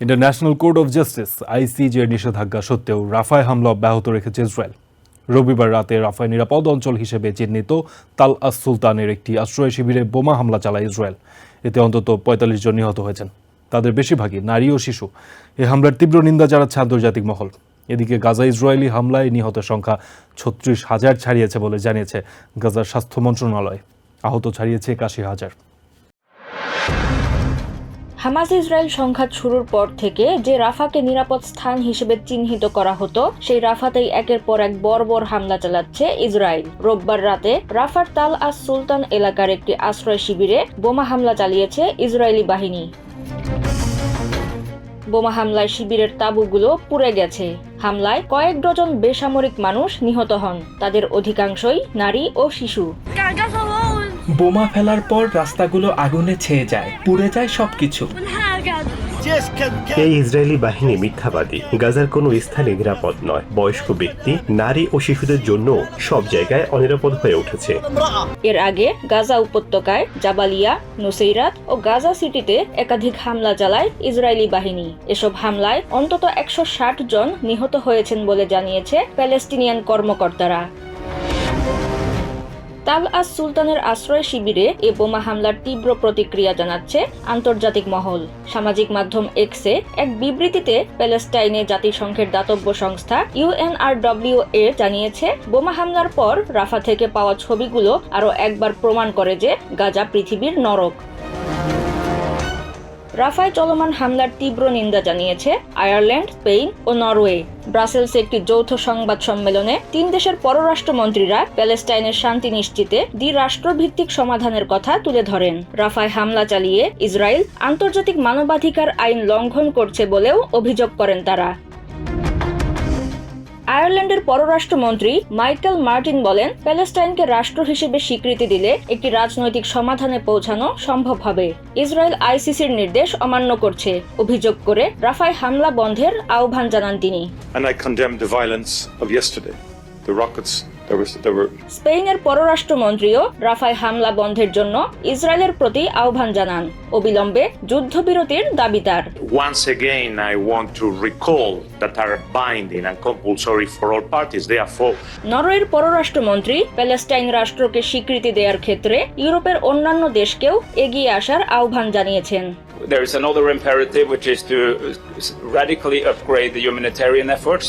International court of justice আইসিজের নিষেধাজ্ঞা সত্ত্বেও রাফায় হামলা অব্যাহত রেখেছে ইসরায়েল। রবিবার রাতে রাফায় নিরাপদ অঞ্চল হিসেবে চিহ্নিত তাল আস সুলতানের একটি আশ্রয় শিবিরে বোমা হামলা চালায় ইসরায়েল। এতে অন্তত পঁয়তাল্লিশ জন নিহত হয়েছেন। তাদের বেশিরভাগই নারী ও শিশু। এই হামলার তীব্র নিন্দা জানাচ্ছে আন্তর্জাতিক মহল। এদিকে গাজা ইসরায়েলি হামলায় নিহতের সংখ্যা ছত্রিশ হাজার ছাড়িয়েছে বলে জানিয়েছে গাজার স্বাস্থ্য মন্ত্রণালয়। আহত ছাড়িয়েছে একাশি হাজার। হামাস ইসরায়েল সংঘাত শুরুর পর থেকে যে রাফাকে নিরাপদ স্থান হিসেবে চিহ্নিত করা হতো, সেই রাফাতেই একের পর এক বর্বর হামলা চালাচ্ছে ইসরায়েল। রোববার রাতে রাফার তাল আস সুলতান এলাকার একটি আশ্রয় শিবিরে বোমা হামলা চালিয়েছে ইসরায়েলি বাহিনী। বোমা হামলায় শিবিরের তাঁবুগুলো পুড়ে গেছে। হামলায় কয়েক ডজন বেসামরিক মানুষ নিহত হন। তাদের অধিকাংশই নারী ও শিশু। বোমা ফেলার পর রাস্তাগুলো আগুনে ছেয়ে যায় পুড়ে যায় সবকিছু। এই ইসরায়েলি বাহিনী মিথ্যাবাদী। গাজার কোনো স্থানে নিরাপদ নয়। বয়স্ক ব্যক্তি নারী ও শিশুদের জন্য সব জায়গায় অনিরাপদ হয়ে উঠেছে। এর আগে গাজা উপত্যকায় জাবালিয়া নুসেইরাত ও গাজা সিটিতে একাধিক হামলা চালায় ইসরায়েলি বাহিনী। এসব হামলায় অন্তত একশো ষাট জন নিহত হয়েছেন বলে জানিয়েছে প্যালেস্টিনিয়ান কর্মকর্তারা। তাল আস সুলতানের আশ্রয় শিবিরে এ বোমা হামলার তীব্র প্রতিক্রিয়া জানাচ্ছে আন্তর্জাতিক মহল। সামাজিক মাধ্যম এক্সে এক বিবৃতিতে প্যালেস্টাইনে জাতিসংঘের দাতব্য সংস্থা ইউএনআরডব্লিউ এ জানিয়েছে, বোমা হামলার পর রাফা থেকে পাওয়া ছবিগুলো আরও একবার প্রমাণ করে যে গাজা পৃথিবীর নরক। রাফায় চলমান হামলার তীব্র নিন্দা জানিয়েছে আয়ারল্যান্ড, স্পেন ও নরওয়ে। ব্রাসেলসে একটি যৌথ সংবাদ সম্মেলনে তিন দেশের পররাষ্ট্রমন্ত্রীরা প্যালেস্টাইনের শান্তি নিশ্চিতে দ্বিরাষ্ট্রভিত্তিক সমাধানের কথা তুলে ধরেন। রাফায় হামলা চালিয়ে ইসরায়েল আন্তর্জাতিক মানবাধিকার আইন লঙ্ঘন করছে বলেও অভিযোগ করেন তারা। আয়ারল্যান্ডের পররাষ্ট্রমন্ত্রী মাইকেল মার্টিন বলেন প্যালেস্টাইনকে রাষ্ট্র হিসেবে স্বীকৃতি দিলে একটি রাজনৈতিক সমাধানে পৌঁছানো সম্ভব হবে ইসরায়েল আইসিসির নির্দেশ অমান্য করছে অভিযোগ করে রাফাই হামলা বন্ধের আহ্বান জানান তিনি. The rockets, স্পেনের পররাষ্ট্রমন্ত্রীও রাফায় হামলা বন্ধের জন্য ইসরায়েলের প্রতি আহ্বান জানান। অবিলম্বে যুদ্ধবিরতির দাবি তার ওয়ান্স এগেইন আই নরওয়ের পররাষ্ট্রমন্ত্রী প্যালেস্টাইন রাষ্ট্রকে স্বীকৃতি দেওয়ার ক্ষেত্রে ইউরোপের অন্যান্য দেশকেও এগিয়ে আসার আহ্বান জানিয়েছেন। There is another imperative which is to radically upgrade the humanitarian efforts